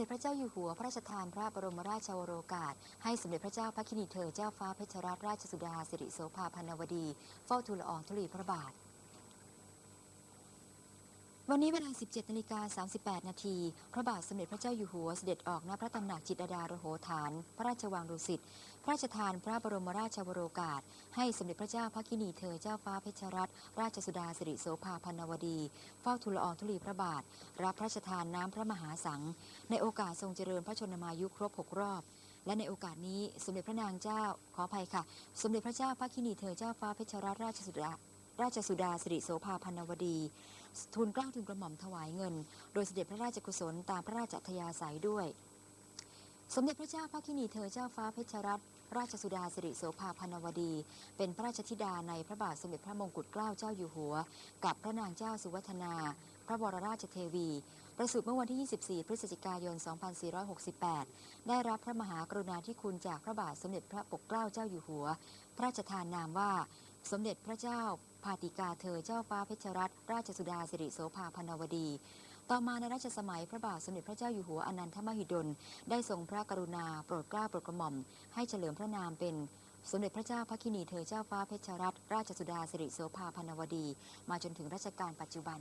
เด็จพระเจ้าอยู่หัวพระราชทานพระบรมราชโอรกาส ให้สมเด็จพระเจ้าพระคินีเธอเจ้าฟ้าเพชรรัตนราชสุดาสิริโสภาพันวดี เฝ้าทูลละอองธุลีพระบาท วันนี้เวลา 17นาฬิกา38 นาที พระบาทสมเด็จพระเจ้าอยู่หัวเสด็จออกณพระตำหนักจิตรดาโรโหฐาน พระราชวังดุสิต พระราชทานพระบรมราชวโรกาส ให้สมเด็จพระเจ้าพระกินีเธอเจ้าฟ้าเพชรรัตนราชสุดาสิริโสภาพันวดี เฝ้าทูลอองธุลีพระบาท รับพระราชทานน้ำพระมหาสัง ในโอกาสทรงเจริญพระชนมายุครบ6รอบและในโอกาสนี้สมเด็จพระนางเจ้าขออภัยค่ะ สมเด็จพระเจ้าพระกินีเธอเจ้าฟ้าเพชรรัตนราชสุดา ราชสุดาสิริโสภาพันวดี ทูลเกล้าทูลกระหม่อมถวายเงิน โดยเสด็จพระราชกุศลตามพระราชอัธยาศัยด้วย สมเด็จพระเจ้าพระกินีเธอเจ้าฟ้าเพชรรัตนราชสุดาสิริโสภาพันวดี เป็นพระราชธิดาในพระบาทสมเด็จพระมงกุฎเกล้าเจ้าอยู่หัว กับพระนางเจ้าสุวัฒนา พระบรราชเทวี ประสูติเมื่อวันที่ 24 พฤศจิกายน 2468 ได้รับพระมหากรุณาธิคุณจากพระบาทสมเด็จพระปกเกล้าเจ้าอยู่หัว พระราชทานนามว่า สมเด็จพระเจ้า พาติกาเธอเจ้าฟ้าเพชรรัตนราชสุดาสิริโสภาพนวดี ต่อมาในรัชสมัยพระบาทสมเด็จพระเจ้าอยู่หัวอนันทมหิดล ได้ทรงพระกรุณาโปรดเกล้าโปรดกระหม่อม ให้เฉลิมพระนามเป็นสมเด็จพระเจ้าพระคินีเธอเจ้าฟ้าเพชรรัตนราชสุดาสิริโสภาพนวดี มาจนถึงรัชกาลปัจจุบัน